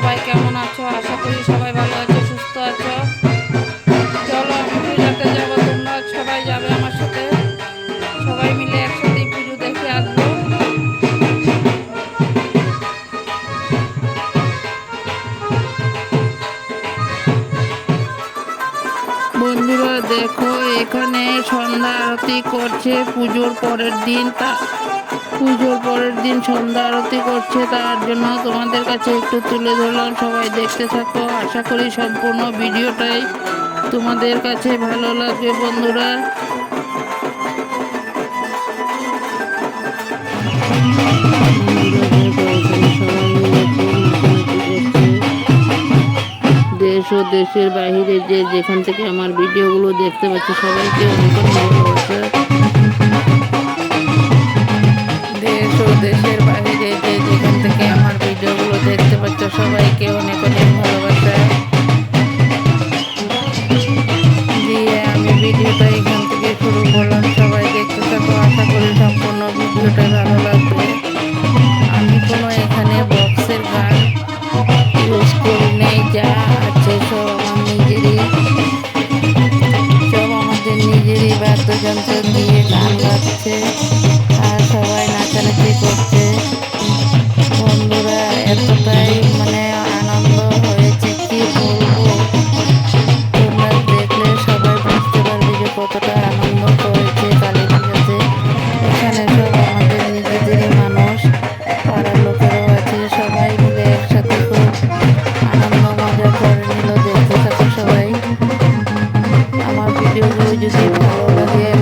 সবাই কেমন আছো? আশা করি সবাই ভালো আছো, সুস্থ আছো। চলো, আমি পূজাতে যাব তোমরা সবাই যাবে আমার সাথে। সবাই মিলে একসাথে পুজো দেখে আসব। বন্ধুরা, দেখো, এখানে সন্ধ্যা আরতি করছে, পুজোর পরের দিন। তা পুজোর পরের দিন সন্ধ্যা আরতি করছে, তার জন্য তোমাদের কাছে একটু তুলে ধরলাম। সবাই দেখতে থাকো। আশা করি সম্পূর্ণ ভিডিওটাই তোমাদের কাছে ভালো লাগবে, বন্ধুরা। দেশ ও দেশের বাইরে যে যেখান থেকে আমার ভিডিওগুলো দেখতে পাচ্ছি, সবাইকে অনেক অনেক দেশের বাইরে যে যেখান থেকে আমার ভিডিওগুলো দেখতে পাচ্ছ সবাইকে অনেক অনেক ভালোবাসা। দিয়ে আমি ভিডিওটা এখান থেকে শুরু করলাম। সবাইকে একটু থাকো, আশা করি সম্পূর্ণ ভিডিওটা ভালো লাগবে। এতটাই মানে আনন্দ হয়েছে কি দেখলে সবাই বুঝতে আনন্দ হয়েছে কালী এখানে সব আমাদের নিজেদেরই মানুষ, পাড়ার লোকেরাও আছে, সবাই একসাথে খুব আনন্দ মজা করে সবাই। আমার ভিডিওগুলো যদি ভালো লাগে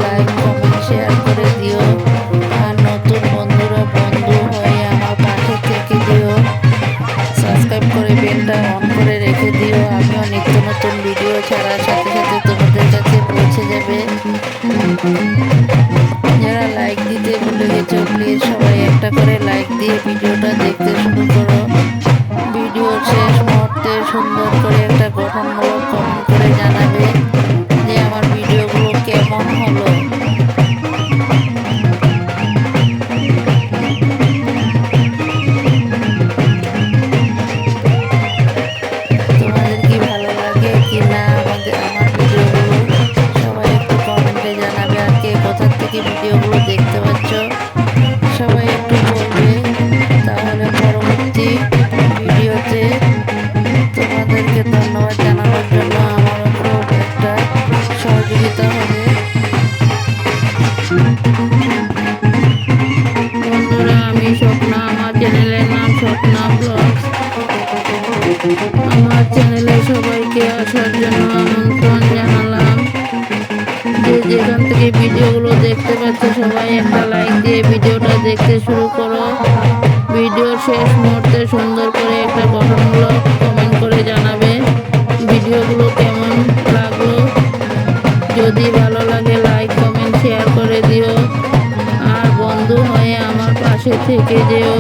ভিডিওটা দেখতে শুরু করো। ভিডিওর শেষ মুহূর্তে সুন্দর করে একটা গঠনমূলক কমেন্ট করে জানাবে যে আমার ভিডিওগুলো কেমন হলো। ভালো লাগে আমাদের আমার জানাবে আর কে থেকে ভিডিওগুলো দেখতে পাচ্ছ। আমার চ্যানেলে সবাইকে আসার জন্য আমন্ত্রণ জানালাম। যে যেখান থেকে ভিডিওগুলো দেখতে পাচ্ছ, সবাই একটা লাইক দিয়ে ভিডিওটা দেখতে শুরু করো। ভিডিওর শেষ মুহূর্তে সুন্দর করে একটা গঠনমূলক কমেন্ট করে জানাবে ভিডিওগুলো কেমন লাগল। যদি ভালো লাগে লাইক কমেন্ট শেয়ার করে দিও। আর বন্ধু হয়ে আমার পাশে থেকে যেও।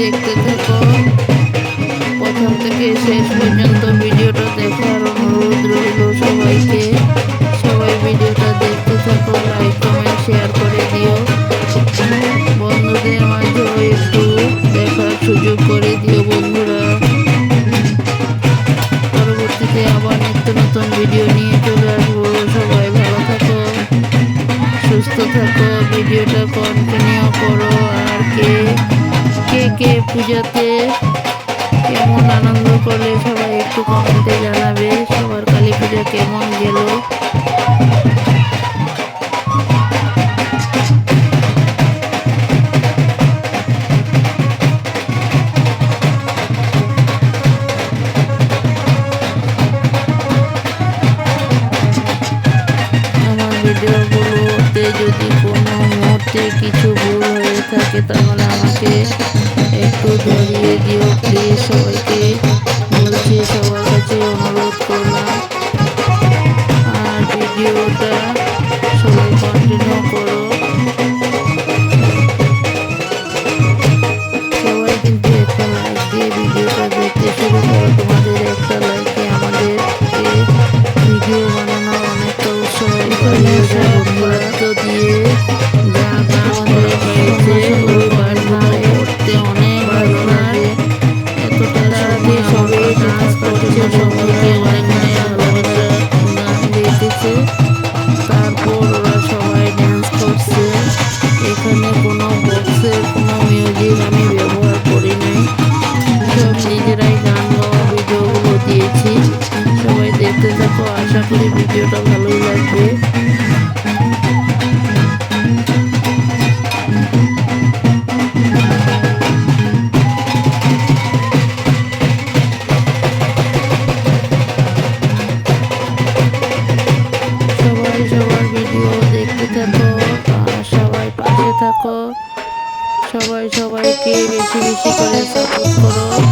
দেখতে থাকো। প্রথম থেকে শেষ পর্যন্ত ভিডিওটা দেখার অনুরোধ রইল সবাইকে। সবাই ভিডিওটা দেখতে থাকো লাইক কমেন্ট শেয়ার করে দিও। বন্ধুদের মাঝেও একটু দেখার সুযোগ করে দিও বন্ধুরা। পরবর্তীতে আবার নিত্য নতুন ভিডিও নিয়ে চলে আসব। সবাই ভালো থাকো, সুস্থ থাকো, ভিডিওটা কন্টিনিউ করো। আর কে কে কে পূজাতে কেমন আনন্দ করলে সবাই একটু কমেন্টে জানাবে, সবার কালী পূজা কেমন গেল? যদি কোনো মুহূর্তে কিছু ভুল হয়ে থাকে, তাহলে আমাকে একটু ধরিয়ে ভালোই লাগবে সবাই সবার ভিডিও দেখতে থাকো, আর সবাই পাশে থাকো। সবাই সবাইকে বেশি বেশি করে সাপোর্ট করো।